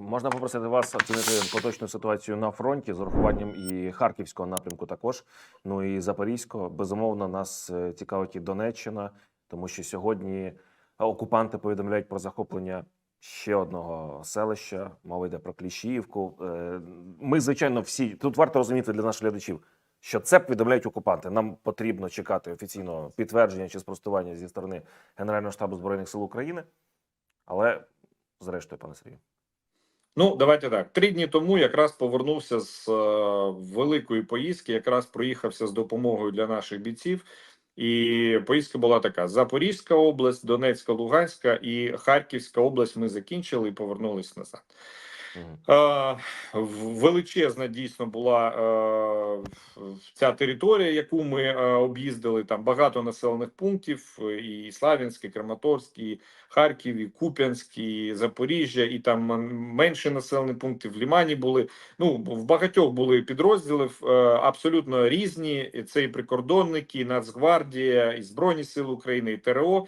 Можна попросити вас оцінити поточну ситуацію на фронті з урахуванням і харківського напрямку також. Ну і запорізького. Безумовно, нас е, цікавить і Донеччина, тому що сьогодні окупанти повідомляють про захоплення ще одного селища. Мова йде про Кліщіївку. Е, Ми, звичайно, всі тут варто розуміти для наших глядачів, що це повідомляють окупанти. Нам потрібно чекати офіційного підтвердження чи спростування зі сторони Генерального штабу збройних сил України. Але зрештою, пане Сергію. Ну, давайте так. Три дні тому якраз повернувся з е, великої поїздки, якраз проїхався з допомогою для наших бійців. І поїздка була така: Запорізька область, Донецька, Луганська і Харківська область. Ми закінчили і повернулись назад. Е, величезна дійсно була е, ця територія, яку ми е, об'їздили. Там багато населених пунктів: і Славянськ, і Краматорськ, і Харків, і Куп'янськ, і Запоріжжя, і там м- менші населені пункти в Лімані були. Ну в багатьох були підрозділи абсолютно різні. Це і прикордонники, і Нацгвардія, і Збройні Сили України, і ТРО.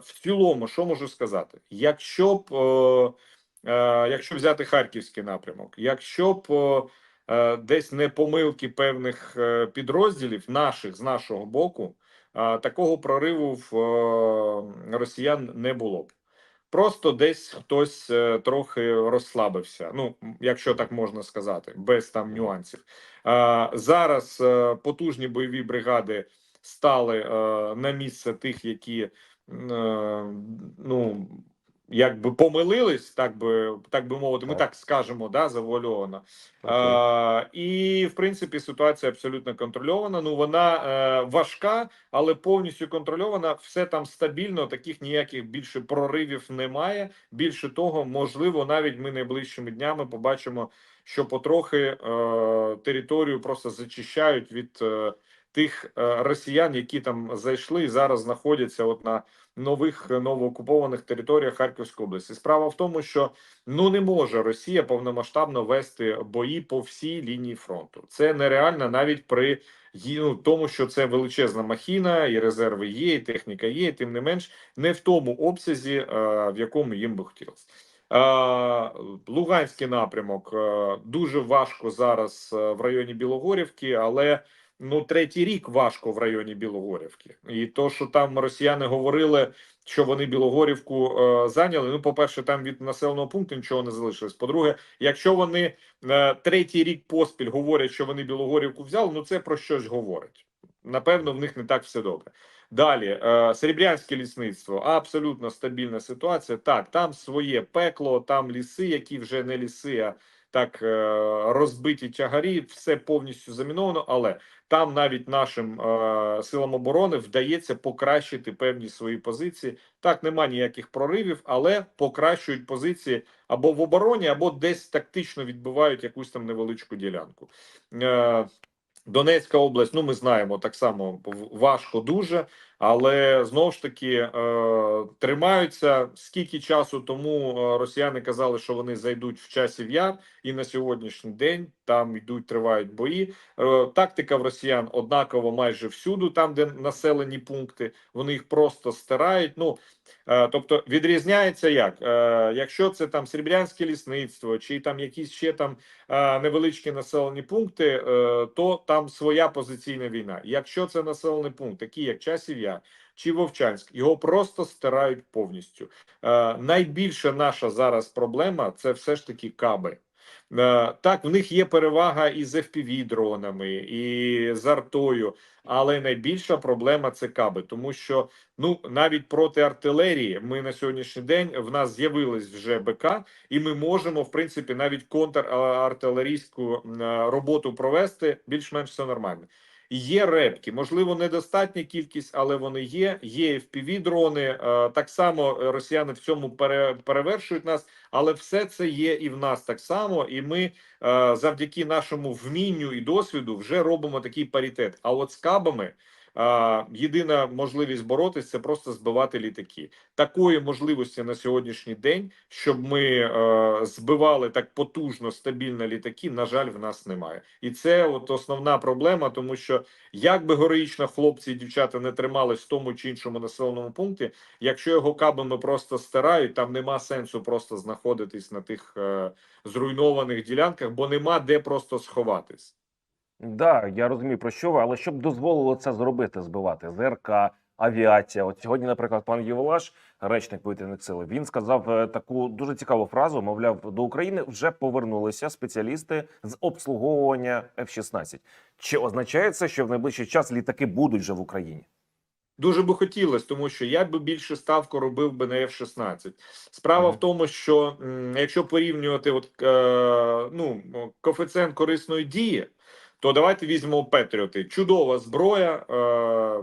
В цілому, що можу сказати, якщо б. Е, якщо взяти харківський напрямок, якщо б е, десь не помилки певних е, підрозділів наших з нашого боку, такого прориву в росіян не було б. Просто десь хтось трохи розслабився. Ну, якщо так можна сказати, без там нюансів. Зараз потужні бойові бригади стали на місце тих, які ну якби помилились, так би так би мовити, ми Так. скажемо, да, завуальовано. Е, і в принципі ситуація абсолютно контрольована. Ну вона е, важка, але повністю контрольована. Все там стабільно. Таких ніяких більше проривів немає. Більше того, можливо, навіть ми найближчими днями побачимо, що потрохи е, територію просто зачищають від е, тих е, росіян, які там зайшли і зараз знаходяться от на нових е, новоокупованих територіях Харківської області. Справа в тому, що ну не може Росія повномасштабно вести бої по всій лінії фронту. Це нереально навіть при ну, тому, що це величезна махіна, і резерви є, і техніка є. і Тим не менш, не в тому обсязі, е, в якому їм би хотілося. Луганський напрямок дуже важко зараз в районі Білогорівки, але ну третій рік важко в районі Білогорівки. І то, що там росіяни говорили, що вони Білогорівку е, зайняли. Ну, по-перше, там від населеного пункту нічого не залишилось. По-друге, якщо вони е, третій рік поспіль говорять, що вони Білогорівку взяли, ну це про щось говорить. Напевно, в них не так все добре. Далі, е, Серебрянське лісництво абсолютно стабільна ситуація. Так, там своє пекло, там ліси, які вже не ліси, а так е, розбиті тягарі, все повністю заміновано. Але там навіть нашим е, силам оборони вдається покращити певні свої позиції. Так, нема ніяких проривів, але покращують позиції або в обороні, або десь тактично відбивають якусь там невеличку ділянку. Е, Донецька область, ну ми знаємо так само важко дуже, але знову ж таки е, тримаються. Скільки часу тому е, росіяни казали, що вони зайдуть в часів яр, і на сьогоднішній день там йдуть, тривають бої. Е, тактика в росіян однакова майже всюду, там де населені пункти, вони їх просто стирають. Ну тобто відрізняється як, якщо це там серебрянське лісництво, чи там якісь ще там невеличкі населені пункти, то там своя позиційна війна. Якщо це населений пункт, такий як Часів Яр чи Вовчанськ, його просто стирають повністю. Е, найбільша наша зараз проблема це все ж таки каби. Е, Так, в них є перевага і з fpv дронами, і з артою, але найбільша проблема це каби, тому що ну навіть проти артилерії ми на сьогоднішній день в нас з'явились вже БК, і ми можемо в принципі навіть контрартилерійську е, роботу провести. Більш-менш все нормально. Є репки, можливо, недостатня кількість, але вони є. Є fpv дрони. е, Так само росіяни в цьому пере, перевершують нас, але все це є і в нас так само. І ми е, завдяки нашому вмінню і досвіду вже робимо такий паритет. А от з кабами єдина можливість боротися це просто збивати літаки. Такої можливості на сьогоднішній день, щоб ми е, збивали так потужно, стабільно літаки, на жаль, в нас немає. І це от основна проблема, тому що як би героїчно хлопці і дівчата не тримались в тому чи іншому населеному пункті, якщо його кабами просто стирають, там нема сенсу просто знаходитись на тих е, зруйнованих ділянках, бо нема де просто сховатись. Да, я розумію про що ви, але щоб дозволило це зробити, збивати ЗРК, авіація. От сьогодні, наприклад, пан Єволаш, речник повітряних сил, він сказав е, таку дуже цікаву фразу. Мовляв, до України вже повернулися спеціалісти з обслуговування F-16. Чи означає це, що в найближчий час літаки будуть вже в Україні? Дуже би хотілося, тому що я би більше ставку робив би на F-16. Справа Мгм. в тому, що якщо порівнювати от, е, ну, коефіцієнт корисної дії, то давайте візьмемо Петріоти. Чудова зброя, е,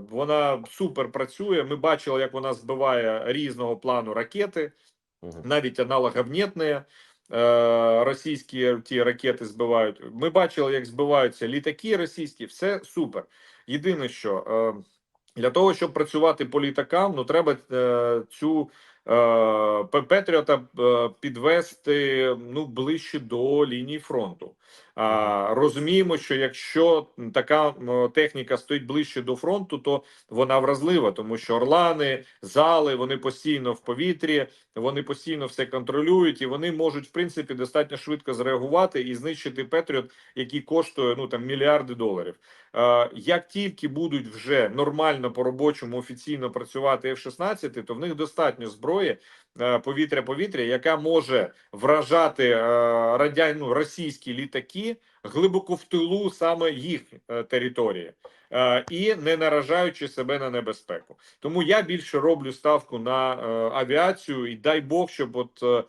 вона супер працює. Ми бачили, як вона збиває різного плану ракети, навіть аналогавнітні е, російські ті ракети збивають. Ми бачили, як збиваються літаки російські, все супер. Єдине, що е, для того, щоб працювати по літакам, ну треба цю Петріота підвести ну ближче до лінії фронту. Розуміємо, що якщо така техніка стоїть ближче до фронту, то вона вразлива, тому що орлани, зали вони постійно в повітрі, вони постійно все контролюють, і вони можуть в принципі достатньо швидко зреагувати і знищити Петріот, який коштує ну там мільярди доларів. Як тільки будуть вже нормально по робочому офіційно працювати F-16, то в них достатньо зброї повітря-повітря, яка може вражати е, радян, ну, російські літаки глибоко в тилу саме їх е, території. е, І не наражаючи себе на небезпеку, тому я більше роблю ставку на е, авіацію, і дай Бог, щоб от е,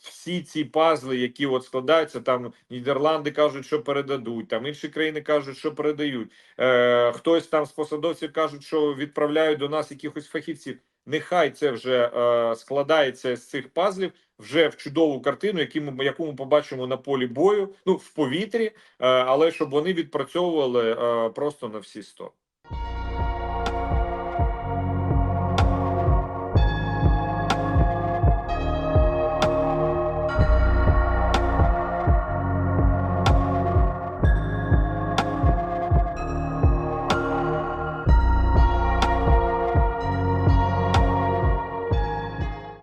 всі ці пазли, які от складаються, там Нідерланди кажуть, що передадуть, там інші країни кажуть, що передають. Е, хтось там з посадовців кажуть, що відправляють до нас якихось фахівців. Нехай це вже е, складається з цих пазлів вже в чудову картину, яку ми, яку ми побачимо на полі бою, ну в повітрі, е, але щоб вони відпрацьовували е, просто на всі 100.